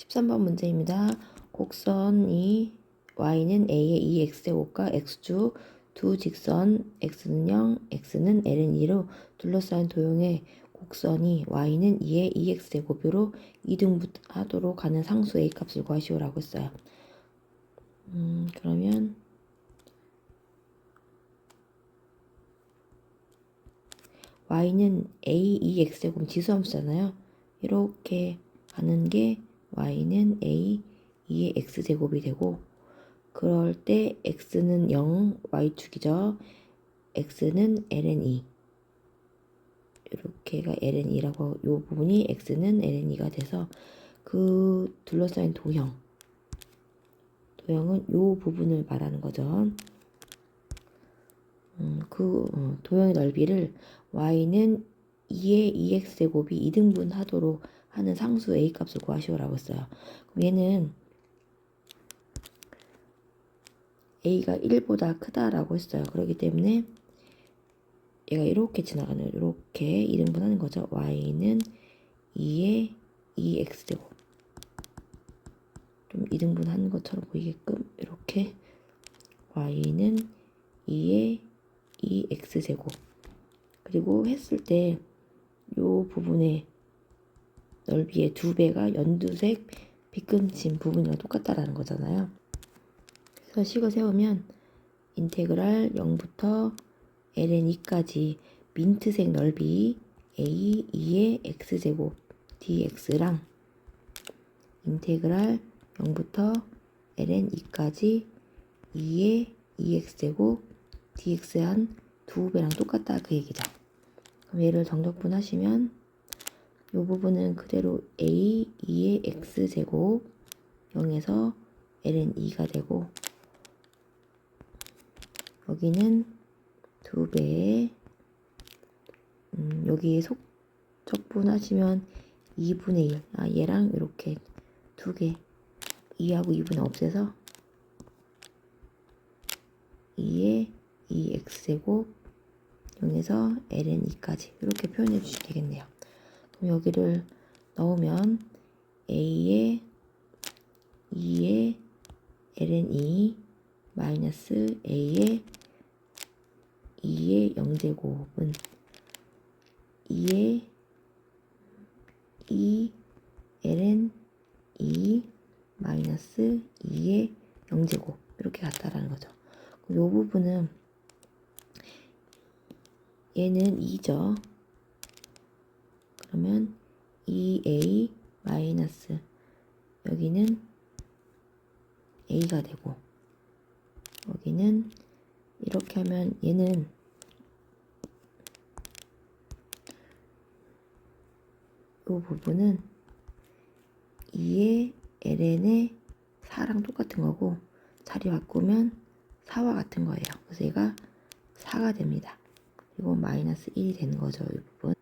13번 문제입니다. 곡선이 y는 a의 2x제곱과 x축 두 직선 x는 0, x는 ln 2로 둘러싸인 도형의 곡선이 y는 2의 2x제곱으로 이등분하도록 하는 상수 a 값을 구하시오라고 했어요. 음, 그러면 y는 a 2x제곱 지수함수잖아요. 이렇게 하는 게 y는 a 2의 x제곱이 되고 그럴 때 x는 0 y축이죠. x는 ln 2 이렇게가 ln 2라고 요 부분이 x는 ln 2가 돼서 그 둘러싸인 도형 도형은 요 부분을 말하는 거죠. 음, 그 어, 도형의 넓이를 y는 2의 2x제곱이 이등분 하도록 하는 상수 a 값을 구하시오라고 했어요. 그럼 얘는 a가 1보다 크다라고 했어요. 그렇기 때문에 얘가 이렇게 지나가는 이렇게 이등분 하는 거죠. y는 2의 2x제곱 좀 이등분 하는 것처럼 보이게끔 이렇게 y는 2의 2x제곱 그리고 했을 때 요 부분의 넓이의 두 배가 연두색 빗금친 부분과 똑같다라는 거잖아요. 그래서 식을 세우면 인테그랄 0부터 ln 2까지 민트색 넓이 a 2의 x제곱 dx랑 인테그랄 0부터 ln 2까지 2의 2x제곱 dx 한두 배랑 똑같다 그 얘기죠. 그럼 얘를 정적분 하시면 이 부분은 그대로 a 2의 x제곱 0에서 ln 2가 되고 여기는 두 배의 음, 여기 속 적분 하시면 2분의 1. 아, 얘랑 이렇게 두 개. 2하고 2분의 없애서 2의 2x제곱 0에서 ln 2까지 이렇게 표현해 주시면 되겠네요. 그럼 여기를 넣으면 a의 2의 ln 2 마이너스 a의 2의 0제곱은 2의 2 ln 2 마이너스 2의 0제곱 이렇게 같다라는 거죠. 이 부분은 얘는 2죠. 그러면 2a 마이너스 여기는 a가 되고 여기는 이렇게 하면 얘는 이 부분은 2의 ln의 4랑 똑같은 거고 자리 바꾸면 4와 같은 거예요. 그래서 얘가 4가 됩니다. 그리고 마이너스 1이 되는 거죠. 이 부분.